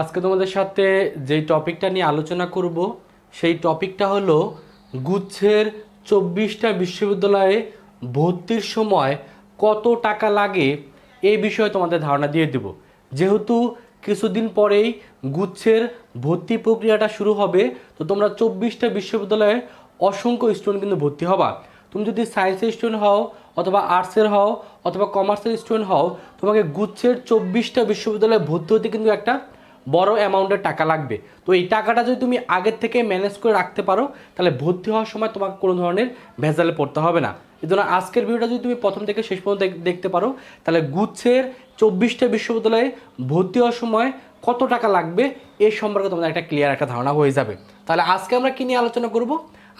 আজকে তোমাদের সাথে যেই টপিকটা নিয়ে আলোচনা করব, সেই টপিকটা হলো গুচ্ছের চব্বিশটা বিশ্ববিদ্যালয়ে ভর্তির সময় কত টাকা লাগে এই বিষয়ে তোমাদের ধারণা দিয়ে দেব। যেহেতু কিছুদিন পরেই গুচ্ছের ভর্তি প্রক্রিয়াটা শুরু হবে, তো তোমরা চব্বিশটা বিশ্ববিদ্যালয়ে অসংখ্য স্টুডেন্ট কিন্তু ভর্তি হবা। তুমি যদি সায়েন্সের স্টুডেন্ট হও অথবা আর্টসের হও অথবা কমার্সের স্টুডেন্ট হও, তোমাকে গুচ্ছের চব্বিশটা বিশ্ববিদ্যালয়ে ভর্তি হতে কিন্তু একটা বড় অ্যামাউন্টের টাকা লাগবে। তো এই টাকাটা যদি তুমি আগের থেকে ম্যানেজ করে রাখতে পারো, তাহলে ভর্তি হওয়ার সময় তোমাকে কোনো ধরনের ভেজালে পড়তে হবে না। এই জন্য আজকের ভিডিওটা যদি তুমি প্রথম থেকে শেষ পর্যন্ত দেখতে পারো, তাহলে গুচ্ছের চব্বিশটা বিশ্ববিদ্যালয়ে ভর্তি হওয়ার সময় কত টাকা লাগবে, এ সম্পর্কে তোমাদের একটা ক্লিয়ার একটা ধারণা হয়ে যাবে। তাহলে আজকে আমরা কী নিয়ে আলোচনা করব?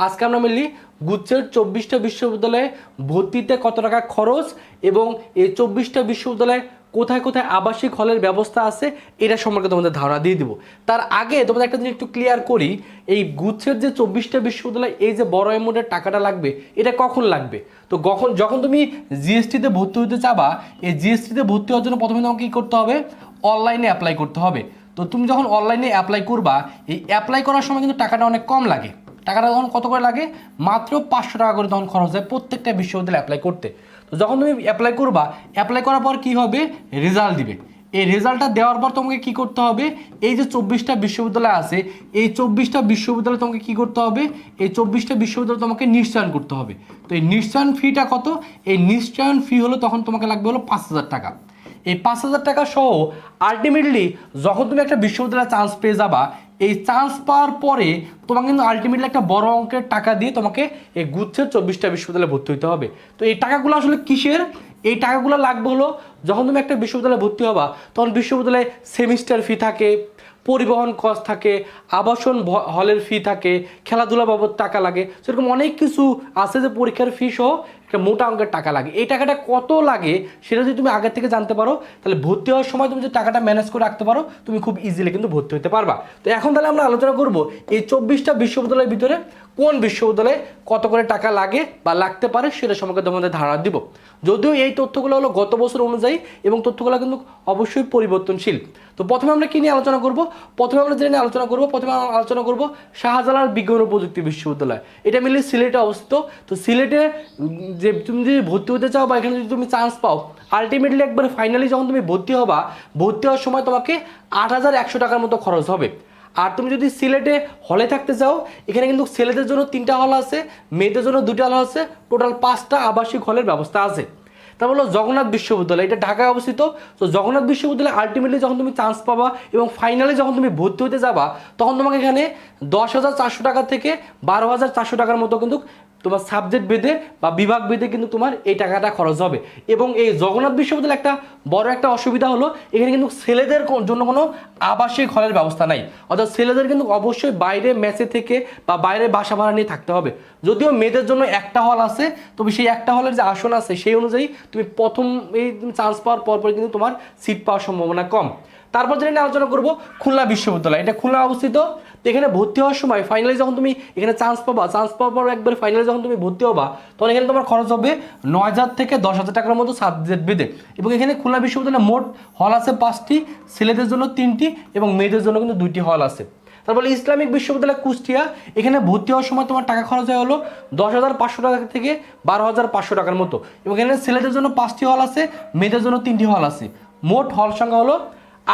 আজকে আমরা মিলি গুচ্ছের চব্বিশটা বিশ্ববিদ্যালয়ে ভর্তিতে কত টাকা খরচ এবং এই চব্বিশটা বিশ্ববিদ্যালয়ে কোথায় কোথায় আবাসিক হলের ব্যবস্থা আছে, এটা সম্পর্কে তোমাদের ধারণা দিয়ে দিব। তার আগে তোমাদের একটা জিনিস একটু ক্লিয়ার করি, এই গুচ্ছের যে চব্বিশটা বিশ্ববিদ্যালয়, এই যে বড় অ্যামাউন্টের টাকাটা লাগবে, এটা কখন লাগবে? তো কখন যখন তুমি জিএসটিতে ভর্তি হতে চাবা, এই জিএসটিতে ভর্তি হওয়ার জন্য প্রথমে তোমাকে কী করতে হবে? অনলাইনে অ্যাপ্লাই করতে হবে। তো তুমি যখন অনলাইনে অ্যাপ্লাই করবা, এই অ্যাপ্লাই করার সময় কিন্তু টাকাটা অনেক কম লাগে। টাকাটা তখন কত করে লাগে? মাত্র পাঁচশো টাকা করে তখন খরচ হয় প্রত্যেকটা বিশ্ববিদ্যালয়ে অ্যাপ্লাই করতে। যখন তুমি অ্যাপ্লাই করবা অ্যাপ্লাই করার পর কি হবে? রেজাল্ট দিবে। এই রেজাল্টটা দেওয়ার পর তোমাকে কি করতে হবে? এই যে চব্বিশটা বিশ্ববিদ্যালয় আছে, এই চব্বিশটা বিশ্ববিদ্যালয় তোমাকে কি করতে হবে? এই চব্বিশটা বিশ্ববিদ্যালয় তোমাকে নিশ্চয়ন করতে হবে। তো এই নিশ্চয়ন ফিটা কত? এই নিশ্চয়ন ফি হলো তখন তোমাকে লাগবে হলো পাঁচ হাজার টাকা। এই পাঁচ হাজার টাকা সহ আলটিমেটলি যখন তুমি একটা বিশ্ববিদ্যালয়ে চান্স পেয়ে যাবা এই চান্স পাওয়ার পরে তোমাকে কিন্তু আলটিমেটলি একটা বড় অঙ্কের টাকা দিয়ে তোমাকে এই গুচ্ছের চব্বিশটা বিশ্ববিদ্যালয়ে ভর্তি হতে হবে। তো এই টাকাগুলো আসলে কিসের? এই টাকাগুলো লাগবে হলো যখন তুমি একটা বিশ্ববিদ্যালয়ে ভর্তি হবা, তখন বিশ্ববিদ্যালয়ে সেমিস্টার ফি থাকে, পরিবহন কস্ট থাকে, আবাসন হলের ফি থাকে, খেলাধুলা বাবদ টাকা লাগে, সেরকম অনেক কিছু আছে যে পরীক্ষার ফি সহ একটা মোটা অঙ্কের টাকা লাগে। এই টাকাটা কত লাগে সেটা যদি তুমি আগের থেকে জানতে পারো, তাহলে ভর্তি হওয়ার সময় তুমি যদি টাকাটা ম্যানেজ করে রাখতে পারো, তুমি খুব ইজিলি কিন্তু ভর্তি হতে পারবা। তো এখন তাহলে আমরা আলোচনা করব, এই চব্বিশটা বিশ্ববিদ্যালয়ের ভিতরে কোন বিশ্ববিদ্যালয়ে কত করে টাকা লাগে বা লাগতে পারে সেটা সম্পর্কে তোমাদের ধারণা দিব। যদিও এই তথ্যগুলো হলো গত বছর অনুযায়ী এবং তথ্যগুলো কিন্তু অবশ্যই পরিবর্তনশীল। তো প্রথমে আমরা কি নিয়ে আলোচনা করব? প্রথমে আমরা যেটা নিয়ে আলোচনা করব, প্রথমে আলোচনা করব শাহজালাল বিজ্ঞান ও প্রযুক্তি বিশ্ববিদ্যালয়। এটা মিলে সিলেটে অবস্থিত। তো সিলেটে যে তুমি যদি ভর্তি হতে চাও বা এখানে যদি তুমি চান্স পাও আলটিমেটলি একবার ফাইনালি যখন তুমি ভর্তি হবা, ভর্তি হওয়ার সময় তোমাকে আট হাজার একশো টাকার মতো খরচ হবে। আর তুমি যদি সিলেটে হলে থাকতে চাও, এখানে কিন্তু ছেলেদের জন্য তিনটা হল আছে, মেয়েদের জন্য দুটা হল আছে টোটাল পাঁচটা আবাসিক হলের ব্যবস্থা আছে। তারপর হলো জগন্নাথ বিশ্ববিদ্যালয়, এটা ঢাকায় অবস্থিত। তো জগন্নাথ বিশ্ববিদ্যালয়ে আলটিমেটলি যখন তুমি চান্স পাবা এবং ফাইনালি যখন তুমি ভর্তি হতে যাবা, তখন তোমাকে এখানে দশ হাজার চারশো টাকা থেকে বারো হাজার চারশো টাকার মতো কিন্তু তোমার সাবজেক্ট বেঁধে বা বিভাগ বেঁধে কিন্তু তোমার এই টাকাটা খরচ হবে। এবং এই জগন্নাথ বিশ্ববিদ্যালয়ে একটা বড় একটা অসুবিধা হলো, এখানে কিন্তু ছেলেদের জন্য কোনো আবাসিক হলের ব্যবস্থা নাই। অর্থাৎ ছেলেদের কিন্তু অবশ্যই বাইরে মেসে থেকে বা বাইরে বাসা ভাড়া নিয়ে থাকতে হবে। যদিও মেয়েদের জন্য একটা হল আছে, তবে সেই একটা হলের যে আসন আছে, সেই অনুযায়ী তুমি প্রথম এই চান্স পাওয়ার পর পর কিন্তু তোমার সিট পাওয়ার সম্ভাবনা কম। তারপর যেটা আলোচনা করব, খুলনা বিশ্ববিদ্যালয়। এটা খুলনা অবস্থিত। তো এখানে ভর্তি হওয়ার সময় ফাইনালি যখন তুমি এখানে চান্স পাবা চান্স পাওয়ার পর একবার ফাইনালি যখন তুমি ভর্তি হবা, তখন এখানে তোমার খরচ হবে নয় হাজার থেকে দশ হাজার টাকার মতো সাবজেক্ট বেঁধে। এবং এখানে খুলনা বিশ্ববিদ্যালয়ে মোট হল আছে পাঁচটি, ছেলেদের জন্য তিনটি এবং মেয়েদের জন্য কিন্তু দুইটি হল আছে। তারপরে ইসলামিক বিশ্ববিদ্যালয় কুষ্টিয়া, এখানে ভর্তি হওয়ার সময় তোমার টাকা খরচ হয়ে হলো দশ হাজার পাঁচশো টাকা থেকে বারো হাজার পাঁচশো টাকার মতো। এবং এখানে ছেলেদের জন্য পাঁচটি হল আছে, মেয়েদের জন্য তিনটি হল আছে। মোট হল সংখ্যা হলো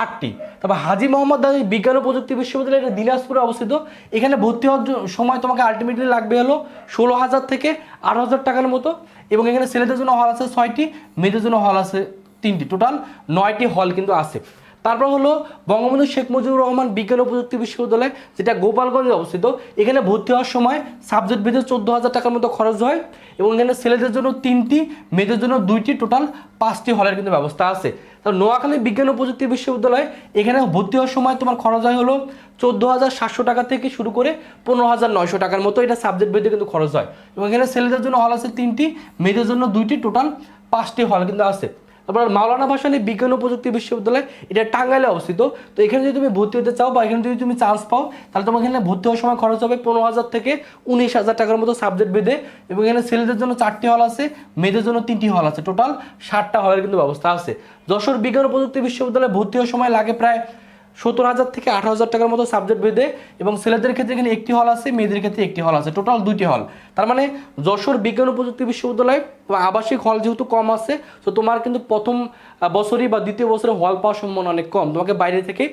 আটটি। তবে হাজি মোহাম্মদ আলী বিজ্ঞান ও প্রযুক্তি বিশ্ববিদ্যালয় এটা দিনাজপুরে অবস্থিত। এখানে ভর্তি হওয়ার সময় তোমাকে আলটিমেটলি লাগবে হলো ষোলো হাজার থেকে আট হাজার টাকার মতো এবং এখানে ছেলেদের জন্য হল আছে ছয়টি, মেয়েদের জন্য হল আছে তিনটি। টোটাল নয়টি হল কিন্তু আছে। তারপর হলো বঙ্গবন্ধু শেখ মুজিবুর রহমান বিজ্ঞান ও প্রযুক্তি বিশ্ববিদ্যালয়, যেটা গোপালগঞ্জে অবস্থিত। এখানে ভর্তি হওয়ার সময় সাবজেক্ট বেঁধে চোদ্দ হাজার টাকার মতো খরচ হয় এবং এখানে ছেলেদের জন্য তিনটি, মেয়েদের জন্য দুইটি টোটাল পাঁচটি হলের কিন্তু ব্যবস্থা আছে। তো নোয়াখালী বিজ্ঞান ও প্রযুক্তি বিশ্ববিদ্যালয়, এখানে ভর্তি হওয়ার সময় তোমার খরচ হয় হলো চোদ্দ হাজার সাতশো টাকা থেকে শুরু করে পনেরো হাজার নয়শো টাকার মতো এটা সাবজেক্ট বেঁধে কিন্তু খরচ হয়। এবং এখানে ছেলেদের জন্য হল আছে তিনটি, মেয়েদের জন্য দুইটি টোটাল পাঁচটি হল কিন্তু আছে। তারপর মাওলানা ভাসানী বিজ্ঞান ও প্রযুক্তি বিশ্ববিদ্যালয়, এটা টাঙ্গাইলে অবস্থিত। তো এখানে যদি তুমি ভর্তি হতে চাও বা এখানে যদি তুমি চান্স পাও, তাহলে তোমার এখানে ভর্তি হওয়ার সময় খরচ হবে পনেরো হাজার থেকে উনিশ হাজার টাকার মতো সাবজেক্ট বেঁধে এবং এখানে ছেলেদের জন্য চারটি হল আছে, মেয়েদের জন্য তিনটি হল আছে। টোটাল ষাটটা হলের কিন্তু ব্যবস্থা আছে। যশোর বিজ্ঞান ও প্রযুক্তি বিশ্ববিদ্যালয়ে ভর্তি হওয়ার সময় লাগে প্রায় সত্তর হাজার থেকে আঠারো হাজার টাকার মতো সাবজেক্ট ভেদে এবং ছেলেদের ক্ষেত্রে এখানে একটি হল আছে, মেয়েদের ক্ষেত্রে একটি হল আছে। টোটাল দুইটি হল তার মানে যশোর বিজ্ঞান ও প্রযুক্তি বিশ্ববিদ্যালয় আবাসিক হল যেহেতু কম আছে, তো তোমার কিন্তু প্রথম বছরই বা দ্বিতীয় বছরে হল পাওয়ার সম্ভাবনা অনেক কম। তোমাকে বাইরে থেকে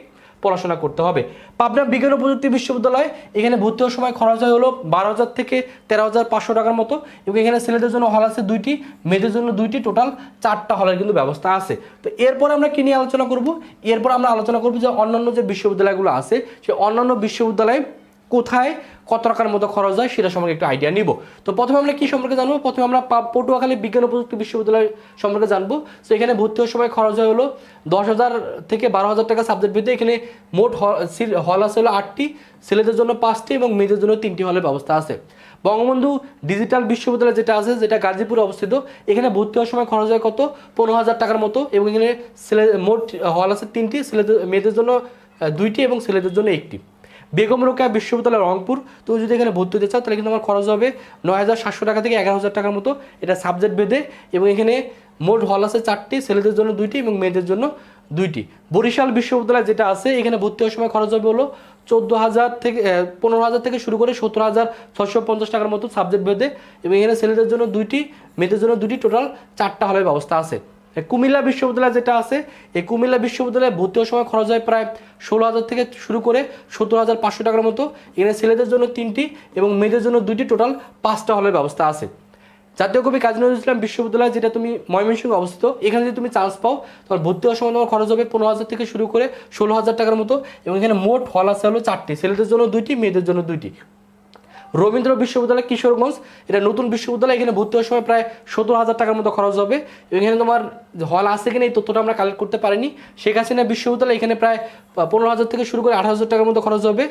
পড়াশোনা করতে হবে। পাবনা বিজ্ঞান ও প্রযুক্তি বিশ্ববিদ্যালয়, এখানে ভর্তি হওয়ার সময় খরচ হয় হলো বারো হাজার থেকে তেরো হাজার পাঁচশো টাকার মতো এবং এখানে ছেলেদের জন্য হল আছে দুইটি, মেয়েদের জন্য দুইটি, টোটাল চারটা হলের কিন্তু ব্যবস্থা আছে। তো এরপর আমরা কী নিয়ে আলোচনা করব? এরপর আমরা আলোচনা করব যে অন্যান্য যে বিশ্ববিদ্যালয়গুলো আছে, সে অন্যান্য বিশ্ববিদ্যালয় কোথায়, কত টাকার মতো খরচ হয় সেটা সম্পর্কে একটু আইডিয়া নিব। তো প্রথমে আমরা কি সম্পর্কে জানব? প্রথমে আমরা পটুয়াখালী বিজ্ঞান ও প্রযুক্তি বিশ্ববিদ্যালয় সম্পর্কে জানব। তো এখানে ভর্তি হওয়ার সময় খরচ হয় হলো দশ হাজার থেকে বারো হাজার টাকা সাবজেক্ট ভিত্তিতে এখানে মোট হল আছে হলো আটটি। ছেলেদের জন্য পাঁচটি এবং মেয়েদের জন্য তিনটি হলের ব্যবস্থা আছে। বঙ্গবন্ধু ডিজিটাল বিশ্ববিদ্যালয় যেটা আছে, যেটা গাজীপুরে অবস্থিত, এখানে ভর্তি হওয়ার সময় খরচ হয় কত? পনেরো হাজার টাকার মতো এবং এখানে ছেলে মোট হল আছে তিনটি। ছেলেদের মেয়েদের জন্য দুইটি এবং ছেলেদের জন্য একটি। বেগম রোকেয়া বিশ্ববিদ্যালয় রংপুর। তুমি যদি এখানে ভর্তি হতে চাও, তাহলে কিন্তু আমার খরচ হবে নয় হাজার সাতশো টাকা থেকে এগারো হাজার টাকার মতো। এটা সাবজেক্ট বেঁধে এবং এখানে মোট হল আছে চারটি, ছেলেদের জন্য দুইটি এবং মেয়েদের জন্য দুইটি। বরিশাল বিশ্ববিদ্যালয় যেটা আছে, এখানে ভর্তি হওয়ার সময় খরচ হবে হলো চোদ্দ হাজার থেকে পনেরো হাজার থেকে শুরু করে সত্তর হাজার ছশো পঞ্চাশ টাকার মতো সাবজেক্ট বেঁধে এবং এখানে ছেলেদের জন্য দুইটি, মেয়েদের জন্য দুটি টোটাল চারটা হলের ব্যবস্থা আছে। কুমিল্লা বিশ্ববিদ্যালয় যেটা আছে, এই কুমিল্লা বিশ্ববিদ্যালয়ে ভর্তি হওয়ার সময় খরচ হয় প্রায় ষোলো হাজার থেকে শুরু করে সত্তর হাজার পাঁচশো টাকার মতো। এখানে ছেলেদের জন্য তিনটি এবং মেয়েদের জন্য দুইটি। টোটাল পাঁচটা হলের ব্যবস্থা আছে। জাতীয় কবি কাজী নজরুল ইসলাম বিশ্ববিদ্যালয় যেটা তুমি ময়মনসিংহে অবস্থিত, এখানে যদি তুমি চান্স পাও। তোমার ভর্তি হওয়ার সময় তোমার খরচ হবে পনেরো হাজার থেকে শুরু করে ষোলো হাজার টাকার মতো এবং এখানে মোট হল আছে হলো চারটি। ছেলেদের জন্য দুইটি, মেয়েদের জন্য দুইটি। রবীন্দ্র বিশ্ববিদ্যালয়, কিশোরগঞ্জ, এটা নতুন বিশ্ববিদ্যালয়, এখানে ভর্তি হওয়ার সময় প্রায় সত্তর হাজার টাকার মতো খরচ হবে। এখানে তোমার হল আছে কিনা এই তথ্যটা আমরা কালেক্ট করতে পারিনি। শেখ হাসিনা বিশ্ববিদ্যালয়, এখানে প্রায় পনেরো হাজার থেকে শুরু করে আঠারো হাজার টাকার মতো খরচ হবে।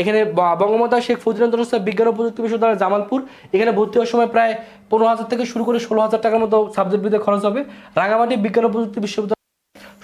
এখানে বঙ্গমাতা শেখ ফজিলান্দ্র বিজ্ঞান ও প্রযুক্তি বিশ্ববিদ্যালয়, জামালপুর, এখানে ভর্তি হওয়ার সময় প্রায় পনেরো হাজার থেকে শুরু করে ষোলো হাজার টাকার মতো সাবজেক্ট ভিত্তিতে খরচ হবে। রাঙামাটি বিজ্ঞান ও প্রযুক্তি বিশ্ববিদ্যালয়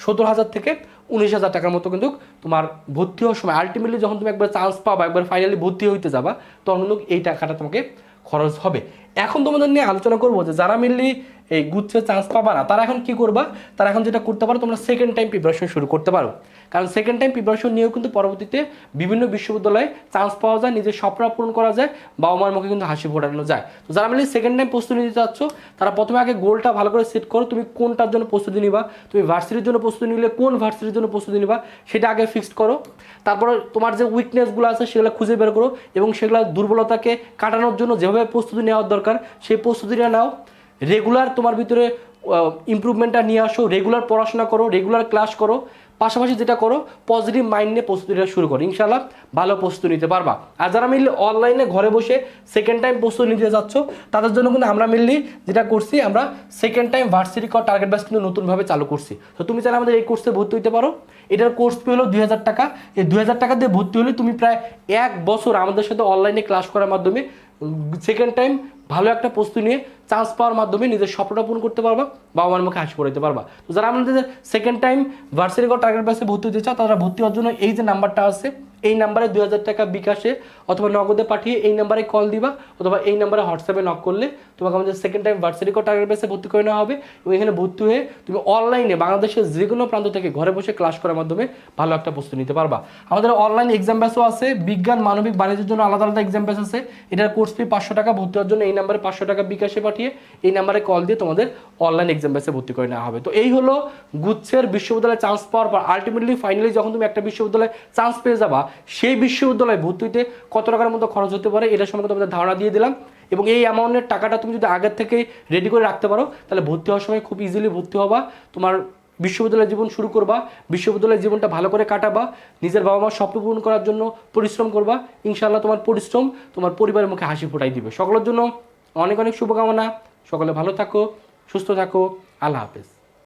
সত্তর হাজার থেকে উনিশ হাজার টাকার মতো কিন্তু তোমার ভর্তি হওয়ার সময় আলটিমেটলি যখন তুমি একবার চান্স পাবা, একবার ফাইনালি ভর্তি হইতে যাবা, তখন কিন্তু এই টাকাটা তোমাকে খরচ হবে। এখন তোমাদের নিয়ে আলোচনা করব যে যারা মেনলি এই গুচ্ছে চান্স পাবা না। তারা এখন কি করবা? তারা এখন যেটা করতে পারো, তোমরা সেকেন্ড টাইম প্রিপারেশন শুরু করতে পারো। কারণ সেকেন্ড টাইম প্রিপারেশন নিয়েও কিন্তু পরবর্তীতে বিভিন্ন বিশ্ববিদ্যালয়ে চান্স পাওয়া যায়, নিজের স্বপ্ন পূরণ করা যায় বাবা মার মুখে কিন্তু হাসি ফোটানো যায়। তো যারা মেনলি সেকেন্ড টাইম প্রস্তুতি নিতে চাচ্ছ, তারা প্রথমে আগে গোলটা ভালো করে সেট করো, তুমি কোনটার জন্য প্রস্তুতি নিবা, তুমি ভার্সিটির জন্য প্রস্তুতি নিলে কোন ভার্সিটির জন্য প্রস্তুতি নিবা, সেটা আগে ফিক্সড করো। তারপরে তোমার যে উইকনেসগুলো আছে, সেগুলো খুঁজে বের করো এবং সেগুলো দুর্বলতাকে কাটানোর জন্য যেভাবে প্রস্তুতি নেওয়ার দরকার, সেই প্রস্তুতিটা নাও। রেগুলার তোমার ভিতরে ইমপ্রুভমেন্টটা নিয়ে আসো রেগুলার পড়াশোনা করো রেগুলার ক্লাস করো, পাশাপাশি যেটা করো পজিটিভ মাইন্ড নিয়ে প্রস্তুতিটা শুরু করো। ইনশাল্লাহ ভালো প্রস্তুতি নিতে পারবা। আর যারা মিললে অনলাইনে ঘরে বসে সেকেন্ড টাইম প্রস্তুতি নিতে যাচ্ছ, তাদের জন্য কিন্তু আমরা মিললি যেটা করছি, আমরা সেকেন্ড টাইম ভার্সিটি কর টার্গেট ব্যাস কিন্তু নতুনভাবে চালু করছি। তো তুমি চাইলে আমাদের এই কোর্সে ভর্তি হতে পারো। এটার কোর্স ফি হলো দুই হাজার টাকা। এই দুই হাজার টাকা দিয়ে ভর্তি হলে তুমি প্রায় এক বছর আমাদের সাথে অনলাইনে ক্লাস করার মাধ্যমে সেকেন্ড টাইম ভালো একটা প্রস্তুতি নিয়ে চান্স পাওয়ার মাধ্যমে নিজের স্বপ্নটা পূরণ করতে পারবা বাবা মার মুখে হাসি পড়াইতে পারবা। তো যারা আমাদের সেকেন্ড টাইম ভার্সিটি টার্গেট বেসে ভর্তি হতে চাও, তারা ভর্তি হওয়ার জন্য এই যে নাম্বারটা আছে এই নাম্বারে দুই হাজার টাকা বিকাশে অথবা নগদে পাঠিয়ে এই নাম্বারে কল দিবা অথবা এই নাম্বারে হোয়াটসঅ্যাপে নক করলে তোমাকে আমাদের সেকেন্ড টাইম ভার্সিটি কর টার্গেট বেসে ভর্তি করে নেওয়া হবে এবং এখানে ভর্তি হয়ে তুমি অনলাইনে বাংলাদেশের যে কোনো প্রান্ত থেকে ঘরে বসে ক্লাস করার মাধ্যমে ভালো একটা প্রস্তুতি নিতে পারবা। আমাদের অনলাইন এক্সাম ব্যাসও আছে, বিজ্ঞান, মানবিক, বাণিজ্যের জন্য আলাদা আলাদা এক্সাম ব্যাস আছে। এটার কোর্স ফি পাঁচশো টাকা, ভর্তি হওয়ার জন্য এই নাম্বারে পাঁচশো টাকা বিকাশে পাঠিয়ে এই নাম্বারে কল দিয়ে তোমাদের অনলাইন এক্সাম ব্যাসে ভর্তি করে নেওয়া হবে। তো এই হলো গুচ্ছের বিশ্ববিদ্যালয়ে চান্স পাওয়ার পর আলটিমেটলি ফাইনালি যখন তুমি একটা বিশ্ববিদ্যালয়ে চান্স পেয়ে যাবা সেই বিশ্ববিদ্যালয়ে ভর্তি হইতে কত টাকার মতো খরচ হতে পারে এটা সম্পর্কে তোমাদের ধারণা দিয়ে দিলাম। এবং এই অ্যামাউন্টের টাকাটা তুমি যদি আগের থেকে রেডি করে রাখতে পারো, তাহলে ভর্তি হওয়ার সময় খুব ইজিলি ভর্তি হবা। তোমার বিশ্ববিদ্যালয় জীবন শুরু করবা, বিশ্ববিদ্যালয়ের জীবনটা ভালো করে কাটাবা, নিজের বাবা মার স্বপ্ন পূরণ করার জন্য পরিশ্রম করবা। ইনশাআল্লাহ তোমার পরিশ্রম তোমার পরিবারের মুখে হাসি ফোটাই দিবে। সকলের জন্য অনেক অনেক শুভকামনা। সকলে ভালো থাকো, সুস্থ থাকো। আল্লাহ হাফেজ।